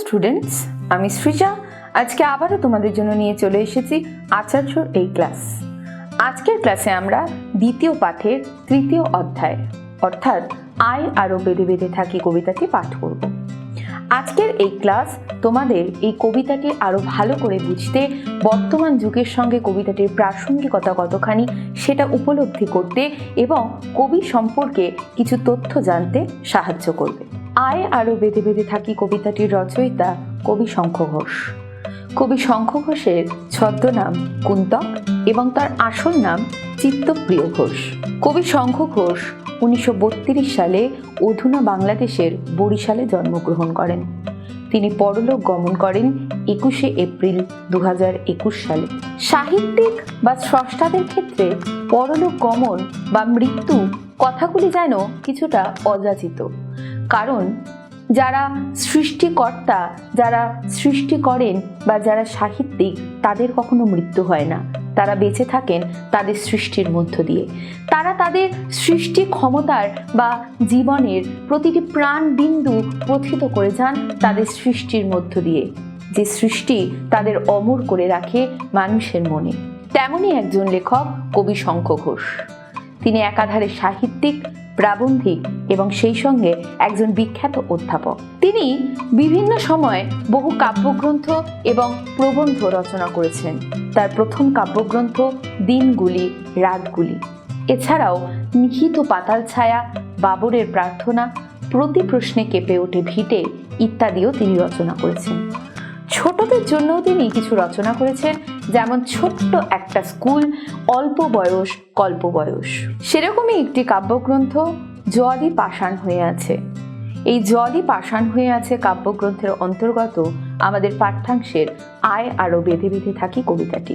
Students, আমি সৃজা। আজকে আবারও তোমাদের জন্য নিয়ে চলে এসেছি আচার্য এই ক্লাস। আজকের ক্লাসে আমরা দ্বিতীয় পাঠের তৃতীয় অধ্যায়, অর্থাৎ আয় আরও বেঁধে বেঁধে থাকি কবিতাটি পাঠ করব। আজকের এই ক্লাস তোমাদের এই কবিতাটি আরও ভালো করে বুঝতে, বর্তমান যুগের সঙ্গে কবিতাটির প্রাসঙ্গিকতা কতখানি সেটা উপলব্ধি করতে এবং কবি সম্পর্কে কিছু তথ্য জানতে সাহায্য করবে। আয় আরও বেঁধে বেঁধে থাকি কবিতাটির রচয়িতা কবি শঙ্খ ঘোষ কবি শঙ্খ ঘোষের ছদ্মনাম কুন্তক এবং তার আসল নাম চিত্তপ্রিয় ঘোষ। কবি শঙ্খ ঘোষ উনিশশো সালে অধুনা বাংলাদেশের বরিশালে জন্মগ্রহণ করেন। তিনি পরলোক গমন করেন একুশে এপ্রিল দু হাজার একুশ সালে। সাহিত্যিক বা স্রষ্টাদের ক্ষেত্রে পরলোক গমন বা মৃত্যু কথাগুলি যেন কিছুটা অযাচিত। কারণ যারা সৃষ্টিকর্তা, যারা সৃষ্টি করেন বা যারা সাহিত্যিক, তাদের কখনো মৃত্যু হয় না। তারা বেঁচে থাকেন তাদের সৃষ্টির মধ্য দিয়ে। তারা তাদের সৃষ্টি ক্ষমতার বা জীবনের প্রতিটি প্রাণ বিন্দু প্রথিত করে যান তাদের সৃষ্টির মধ্য দিয়ে। যে সৃষ্টি তাদের অমর করে রাখে মানুষের মনে। তেমনই একজন লেখক কবি শঙ্খ ঘোষ। তিনি একাধারে সাহিত্যিক, প্রাবন্ধিক এবং সেই সঙ্গে একজন বিখ্যাত অধ্যাপক। তিনি বিভিন্ন সময় বহু কাব্যগ্রন্থ এবং প্রবন্ধ রচনা করেছেন। তার প্রথম কাব্যগ্রন্থ দিনগুলি, রাতগুলি। এছাড়াও নিহিত পাতাল ছায়া, বাবরের প্রার্থনা, প্রতি প্রশ্নে কেঁপে ওঠে ভিটে ইত্যাদিও তিনি রচনা করেছেন। ছোটদের জন্যও তিনি কিছু রচনা করেছেন, যেমন ছোট্ট একটা স্কুল, অল্প বয়স, কল্প বয়স। সেরকমই একটি কাব্যগ্রন্থ জলই পাষাণ হয়ে আছে। এই জলই পাষাণ হয়ে আছে কাব্যগ্রন্থের অন্তর্গত আমাদের পাঠ্যাংশের আয় আরও বেঁধে বেঁধে থাকি কবিতাটি।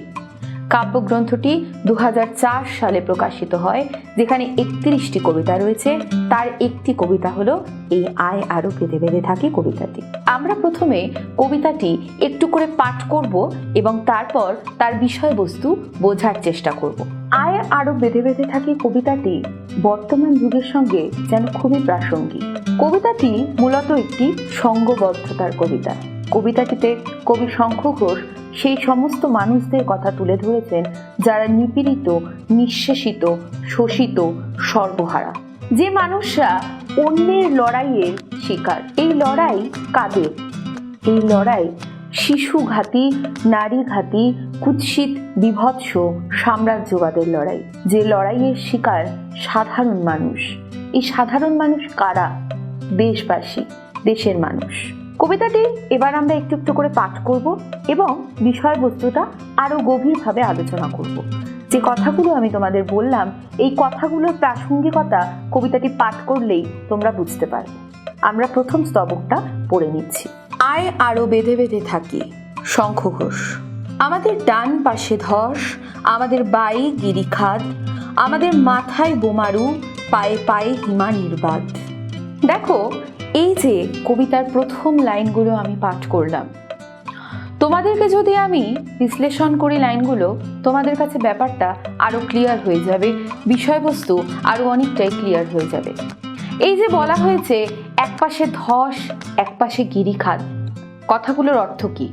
কাব্যগ্রন্থটি দু হাজার চার সালে প্রকাশিত হয়, যেখানে একত্রিশটি কবিতা রয়েছে। তার একটি কবিতা হলো, এই আয় আরও বেঁধে বেঁধে থাকি কবিতাটি। আমরা প্রথমে কবিতাটি একটু করে পাঠ করব এবং তারপর তার বিষয়বস্তু বোঝার চেষ্টা করব। আয় আরও বেঁধে বেঁধে থাকি কবিতাটি বর্তমান যুগের সঙ্গে যেন খুবই প্রাসঙ্গিক। কবিতাটি মূলত একটি সঙ্গবদ্ধতার কবিতা। কবিতাটিতে কবি শঙ্খ ঘোষ সেই সমস্ত মানুষদের কথা তুলে ধরেছেন যারা নিপীড়িত, নিঃশেষিত, শোষিত, সর্বহারা। যে মানুষরা অন্যের লড়াইয়ের শিকার, এই লড়াই কাদের? এই লড়াই শিশুঘাতী, নারীঘাতী, কুৎসিত, বিভৎস সাম্রাজ্যবাদের লড়াই। যে লড়াইয়ের শিকার সাধারণ মানুষ। এই সাধারণ মানুষ কারা? দেশবাসী, দেশের মানুষ। কবিতাটি এবার আমরা একটু একটু করে পাঠ করব এবং বিষয়বস্তুটা আরও গভীরভাবে আলোচনা করব। যে কথাগুলো আমি তোমাদের বললাম, এই কথাগুলোর প্রাসঙ্গিকতা কবিতাটি পাঠ করলেই তোমরা বুঝতে পারবে। আমরা প্রথম স্তবকটা পড়ে নিচ্ছি। আয় আরও বেঁধে বেঁধে থাকি শঙ্খ ঘোষ আমাদের ডান পাশে ধস, আমাদের বাই গিরিখাদ আমাদের মাথায় বোমারু, পায়ে পায়ে হিমা নির্বাদ দেখো এই যে কবিতার প্রথম লাইনগুলো আমি পাঠ করলাম। তোমাদেরকে যদি আমি বিশ্লেষণ করি লাইনগুলো, তোমাদের কাছে ব্যাপারটা আরও ক্লিয়ার হয়ে যাবে, বিষয়বস্তু আরও অনেকটাই ক্লিয়ার হয়ে যাবে। এই যে বলা হয়েছে, এক পাশে ধস, এক পাশে গিরিখাত। কথাগুলোর অর্থ কি?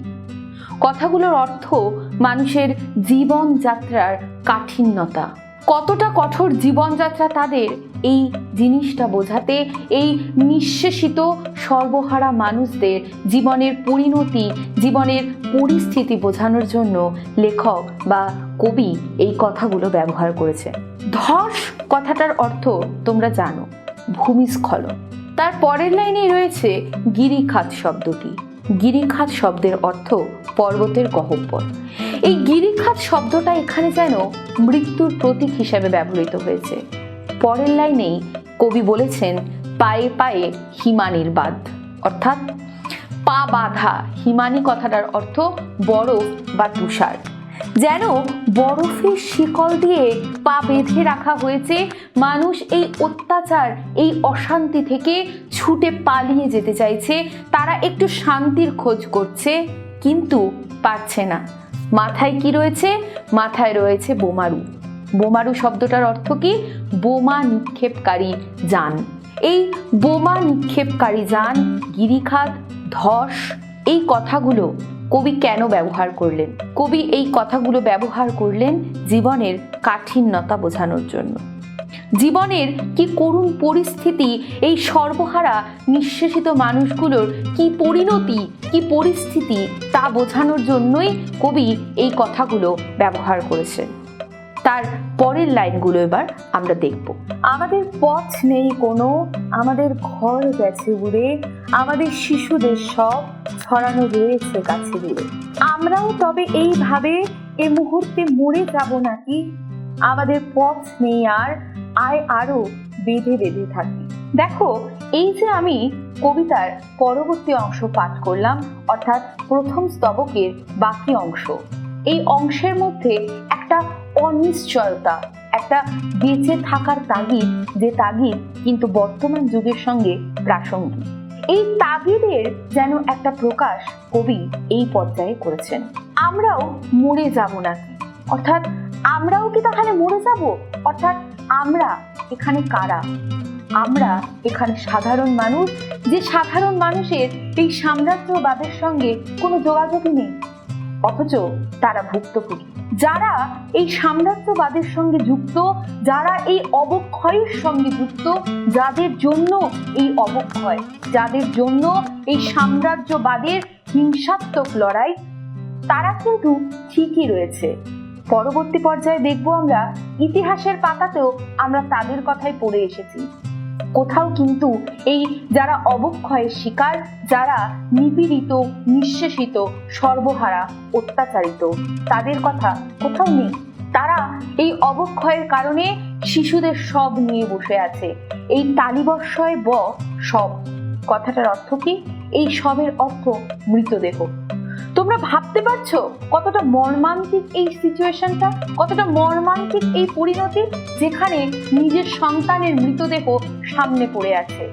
কথাগুলোর অর্থ মানুষের জীবনযাত্রার কাঠিন্যতা। কতটা কঠোর জীবনযাত্রা তাদের এই জিনিসটা বোঝাতে, এই নিঃশেষিত সর্বহারা মানুষদের জীবনের পরিণতি, জীবনের পরিস্থিতি বোঝানোর জন্য লেখক বা কবি এই কথাগুলো ব্যবহার করেছে। ধস কথাটার অর্থ তোমরা জানো, ভূমিস্খলন। তার পরের লাইনেই রয়েছে গিরিখাত শব্দটি। গিরিখাত শব্দের অর্থ পর্বতের গহব্বর। এই গিরিখাত শব্দটা এখানে যেন মৃত্যুর প্রতীক হিসাবে ব্যবহৃত হয়েছে। পরের লাইনেই কবি বলেছেন, পায়ে পায়ে হিমানির বাদ অর্থাৎ, পা বাঁধা। হিমানি কথাটার অর্থ বরফ বা তুষার। যেন বরফের শিকল দিয়ে পা বেঁধে রাখা হয়েছে, মানুষ এই অত্যাচার, এই অশান্তি থেকে ছুটে পালিয়ে যেতে চাইছে। তারা একটু শান্তির খোঁজ করছে, কিন্তু পারছে না। মাথায় কি রয়েছে? মাথায় রয়েছে বোমারু। বোমারু শব্দটার অর্থ কি? বোমা নিক্ষেপকারী যান। এই বোমা নিক্ষেপকারী যান, গিরিখাত, ধস, এই কথাগুলো কবি কেন ব্যবহার করলেন? কবি এই কথাগুলো ব্যবহার করলেন জীবনের কাঠিন্যতা বোঝানোর জন্য। জীবনের কি করুণ পরিস্থিতি, এই সর্বহারা নিঃশেষিত মানুষগুলোর কি পরিণতি, কি পরিস্থিতি তা বোঝানোর জন্যই কবি এই কথাগুলো ব্যবহার করেছেন। তার পরের লাইনগুলো এবার আমরা দেখব। আমাদের পথ নেই কোনো, আমাদের ঘর গেছে উড়ে আমাদের শিশুদের সব ছড়ানো রয়েছে কাছে দূরে। আমরাও তবে এইভাবে এ মুহূর্তে মরে যাব নাকি? আমাদের পথ নেই আর, আয় আরও বেঁধে বেঁধে থাকি। দেখো, এই যে আমি কবিতার পরবর্তী অংশ পাঠ করলাম, অর্থাৎ প্রথম স্তবকের বাকি অংশ। এই অংশের মধ্যে একটা অনিশ্চয়তা, একটা বেঁচে থাকার তাগিদ, যে তাগিদ কিন্তু বর্তমান যুগের সঙ্গে প্রাসঙ্গিক। এই তাগিদের যেন একটা প্রকাশ কবি এই পর্যায়ে করেছেন। আমরাও মরে যাব নাকি? অর্থাৎ আমরাও কি তাহলে মরে যাব? অর্থাৎ আমরা এখানে কারা? আমরা এখানে সাধারণ মানুষ, যে সাধারণ মানুষের এই সাম্রাজ্যবাদের সঙ্গে কোনো যোগাযোগই নেই। অথচ তারা ভুক্তভোগী। যারা এই সাম্রাজ্যবাদের সঙ্গে যুক্ত, যারা এই অবক্ষয়ের সঙ্গে যুক্ত, যাদের জন্য এই অবক্ষয়, যাদের জন্য এই সাম্রাজ্যবাদের হিংসাত্মক লড়াই, তারা কিন্তু ঠিকই রয়েছে। পরবর্তী পর্যায়ে দেখব আমরা ইতিহাসের পাতাতেও আমরা তাদের কথাই পড়ে এসেছি। কোথাও কিন্তু এই যারা অবক্ষয়ের শিকার, যারা নিপীড়িত, নিঃশেষিত, সর্বহারা, অত্যাচারিত, তাদের কথা কোথাও নেই। তারা এই অবক্ষয়ের কারণে শিশুদের সব নিয়ে বসে আছে। এই তালিবর্ষয় ব সব। কথাটার অর্থ কি? এই সবের অর্থ মৃতদেহ। তোমরা ভাবতে পারছ কতটা মর্মান্তিক এই সিচুয়েশনটা? কতটা মর্মান্তিক এই পরিণতি যেখানে নিজের সন্তানের মৃতদেহ সামনে পড়ে আছে?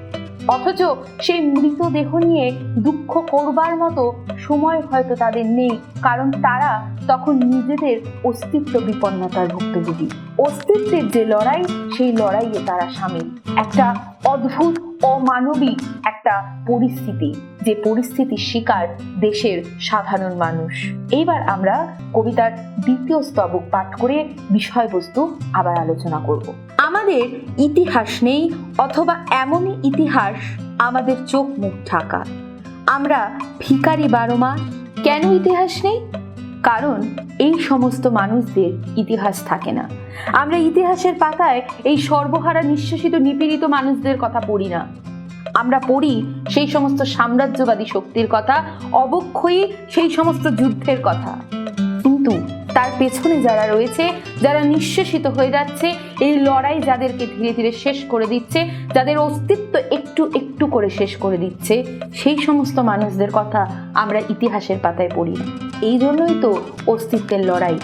অথচ সেই মৃতদেহ নিয়ে দুঃখ করবার মতো সময় হয়তো তাদের নেই, কারণ তারা তখন নিজেদের অস্তিত্ব বিপন্নতার ভুক্তভোগী। অস্তিত্বের যে লড়াই, সেই লড়াইয়ে তারা সামিল। একটা অদ্ভুত অমানবিক একটা পরিস্থিতি, যে পরিস্থিতির শিকার দেশের সাধারণ মানুষ। এইবার আমরা কবিতার দ্বিতীয় স্তবক পাঠ করে বিষয়বস্তু আবার আলোচনা করব। আমাদের ইতিহাস নেই, অথবা এমনই ইতিহাস আমাদের চোখ মুখ ঢাকা। আমরা ভিকারি বারো মাস, কেন ইতিহাস নেই? কারণ এই সমস্ত মানুষদের ইতিহাস থাকে না। আমরা ইতিহাসের পাতায় এই সর্বহারা নিঃশ্বাসিত নিপীড়িত মানুষদের কথা পড়ি না। আমরা পড়ি সেই সমস্ত সাম্রাজ্যবাদী শক্তির কথা, অবক্ষয়ী সেই সমস্ত যুদ্ধের কথা। কিন্তু তার পেছনে যারা রয়েছে, যারা নিঃশেষিত হয়ে যাচ্ছে, এই লড়াই যাদেরকে ধীরে ধীরে শেষ করে দিচ্ছে, যাদের অস্তিত্ব একটু একটু করে শেষ করে দিচ্ছে, সেই সমস্ত মানুষদের কথা আমরা ইতিহাসের পাতায় পড়ি। এই জন্যই তো অস্তিত্বের লড়াই।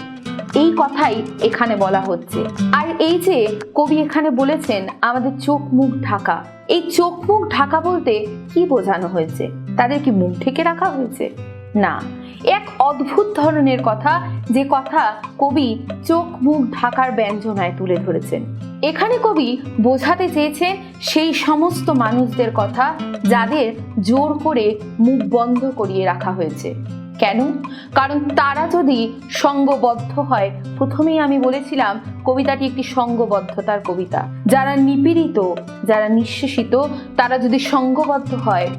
এই কথাই এখানে বলা হচ্ছে। আর এই যে কবি এখানে বলেছেন, আমাদের চোখ মুখ ঢাকা। এই চোখ মুখ ঢাকা বলতে কি বোঝানো হয়েছে? তাদের কি মুখ ঢেকে রাখা হয়েছে? না। এক অদ্ভুত ধরনের কথা যে কথা কবি চোখ মুখ ঢাকার ব্যঞ্জনায় তুলে ধরেছেন। এখানে কবি বোঝাতে চেয়েছেন সেই সমস্ত মানুষদের কথা যাদের জোর করে মুখ বন্ধ করিয়ে রাখা হয়েছে। কেন? কারণ তারা যদি সঙ্গবদ্ধ হয়, প্রথমেই আমি বলেছিলাম কবিতাটি একটি সঙ্গবদ্ধতার কবিতা। যারা নিপীড়িত, যারা নিঃশেষিত, তারা যদি সঙ্গবদ্ধ হয়,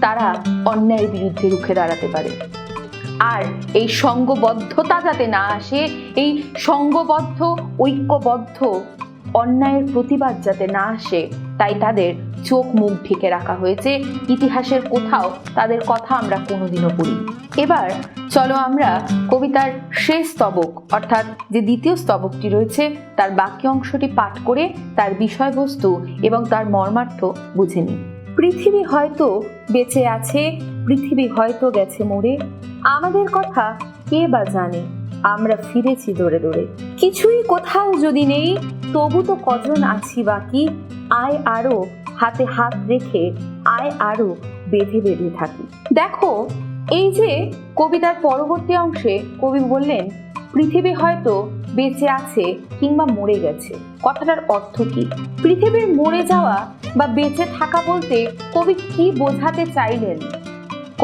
তারা অন্যায়ের বিরুদ্ধে রুখে দাঁড়াতে পারে। আর এই সঙ্গবদ্ধতা যাতে না আসে, এই সঙ্গবদ্ধ, ঐক্যবদ্ধ অন্যায়ের প্রতিবাদ যাতে না আসে, তাই তাদের চোখ মুখ ঢেকে রাখা হয়েছে। ইতিহাসের কোথাও তাদের কথা আমরা কোনোদিনও পড়ি এবার চলো আমরা কবিতার শেষ স্তবক, অর্থাৎ যে দ্বিতীয় স্তবকটি রয়েছে, তার বাকি অংশটি পাঠ করে তার বিষয়বস্তু এবং তার মর্মার্থ বুঝে নিই। পৃথিবী হয়তো বেঁচে আছে পৃথিবী হয়তো গেছে মরে আমাদের কথা কে বা জানে, আমরা ফিরেছি দৌড়ে দৌড়ে। কিছুই কোথাও যদি নেই, তবু তো কজন আছি বাকি। আয় আরও, হাতে হাত রেখে আয় আরও বেঁধে বেঁধে থাকি। দেখো, এই যে কবিতার পরবর্তী অংশে কবি বললেন, পৃথিবী হয়তো বেঁচে আছে কিংবা মরে গেছে। কথাটার অর্থ কি? পৃথিবীর মরে যাওয়া বা বেঁচে থাকা বলতে কবি কি বোঝাতে চাইলেন?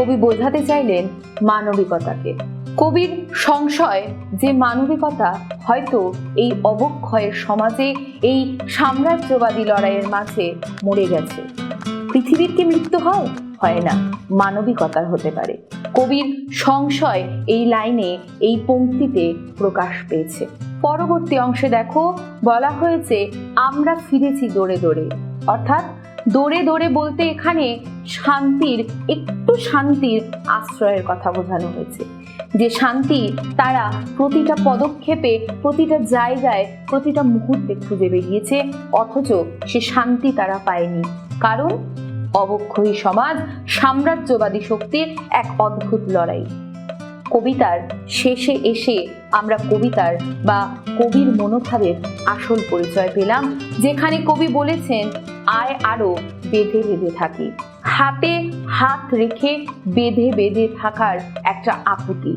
কবি বোঝাতে চাইলেন মানবিকতাকে। কবির সংশয় যে মানবিকতা হয়তো এই অবক্ষয়ের সমাজে এই সাম্রাজ্যবাদী লড়াইয়ের মাঝে মরে গেছে। পৃথিবীর কি মৃত্যু হয়? হয় না, মানবিকতার হতে পারে। কবির সংশয় এই লাইনে, এই পংক্তিতে প্রকাশ পেয়েছে। পরবর্তী অংশে দেখো, বলা হয়েছে, আমরা ফিরেছি দৌড়ে দৌড়ে। অর্থাৎ দৌড়ে দৌড়ে বলতে এখানে শান্তির, একটু শান্তির আশ্রয়ের কথা বোঝানো হয়েছে। যে শান্তি তারা প্রতিটা পদক্ষেপে, প্রতিটা জায়গায়, প্রতিটা মুহূর্তে খুঁজে বেরিয়েছে, অথচ সে শান্তি তারা পায়নি। কারণ অবক্ষয়ী সমাজ, সাম্রাজ্যবাদী শক্তির এক অদ্ভুত লড়াই। কবিতার শেষে এসে আমরা কবিতার বা কবির মনোভাবের আসল পরিচয় পেলাম, যেখানে কবি বলেছেন আয় আরও বেঁধে বেঁধে থাকি। হাতে হাত রেখে বেঁধে বেঁধে থাকার একটা আকুতি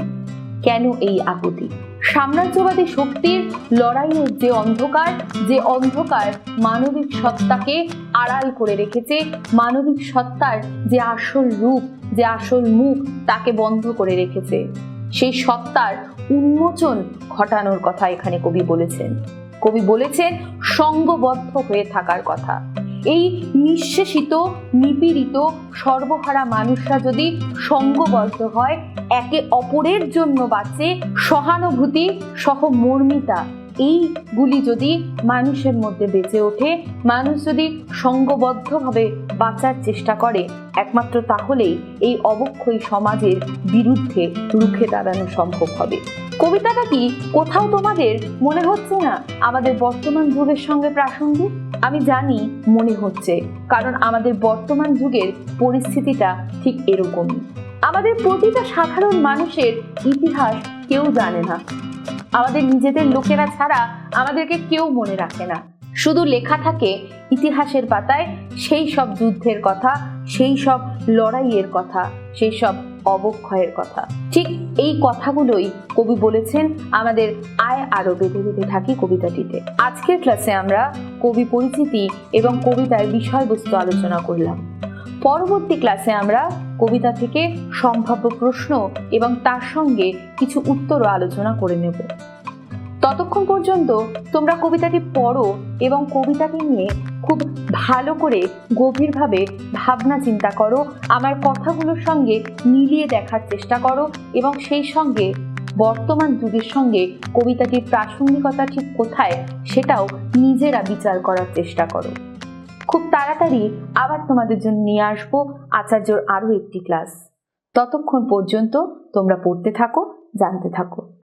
কেন এই আকুতি সাম্রাজ্যবাদী শক্তির লড়াইয়ের যে অন্ধকার যে অন্ধকার মানবিক সত্তাকে আড়াল করে রেখেছে, মানবিক সত্তার যে আসল রূপ, যে আসল মুখ, তাকে বন্ধ করে রেখেছে। সেই সত্তার উন্মোচন ঘটানোর কথা এখানে কবি বলেছেন। কবি বলেছেন, সঙ্গবদ্ধ হয়ে থাকার কথা। এই নিঃশেষিত, নিপীড়িত, সর্বহারা মানুষরা যদি সঙ্গবদ্ধ হয়, একে অপরের জন্য বাঁচে সহানুভূতি সহ মর্মিতা এইগুলি যদি মানুষের মধ্যে বেঁচে ওঠে, মানুষ যদি সঙ্গবদ্ধভাবে বাঁচার চেষ্টা করে, একমাত্র তাহলেই এই অবক্ষয়ী সমাজের বিরুদ্ধে রুখে দাঁড়ানো সম্ভব হবে। কবিতাটা কি? কোথাও তোমাদের মনে হচ্ছে না? আমাদের বর্তমান যুগের সঙ্গে প্রাসঙ্গিক? আমি জানি মনে হচ্ছে, কারণ আমাদের বর্তমান যুগের পরিস্থিতিটা ঠিক এরকমই। আমাদের প্রতিটা সাধারণ মানুষের ইতিহাস কেউ জানে না। আমাদের নিজেদের লোকেরা ছাড়া আমাদেরকে কেউ মনে রাখে না। শুধু লেখা থাকে ইতিহাসের পাতায়, সেই সব যুদ্ধের কথা, সেই সব লড়াইয়ের কথা, সেই সব অবক্ষয়ের কথা। ঠিক এই কথাগুলোই কবি বলেছেন আমাদের আয় আরও বেঁধে বেঁধে থাকি কবিতাটিতে। আজকের ক্লাসে আমরা কবি পরিচিতি এবং কবিতার বিষয়বস্তু আলোচনা করলাম। পরবর্তী ক্লাসে আমরা কবিতা থেকে সম্ভাব্য প্রশ্ন এবং তার সঙ্গে কিছু উত্তরও আলোচনা করে নেব। ততক্ষণ পর্যন্ত তোমরা কবিতাটি পড়ো এবং কবিতাটি নিয়ে খুব ভালো করে গভীরভাবে ভাবনা চিন্তা করো, আমার কথাগুলোর সঙ্গে মিলিয়ে দেখার চেষ্টা করো এবং সেই সঙ্গে বর্তমান যুগের সঙ্গে কবিতাটির প্রাসঙ্গিকতা ঠিক কোথায় সেটাও নিজেরা বিচার করার চেষ্টা করো। খুব তাড়াতাড়ি আবার তোমাদের জন্য নিয়ে আসব আচার্যর আরও একটি ক্লাস। ততক্ষণ পর্যন্ত তোমরা পড়তে থাকো, জানতে থাকো।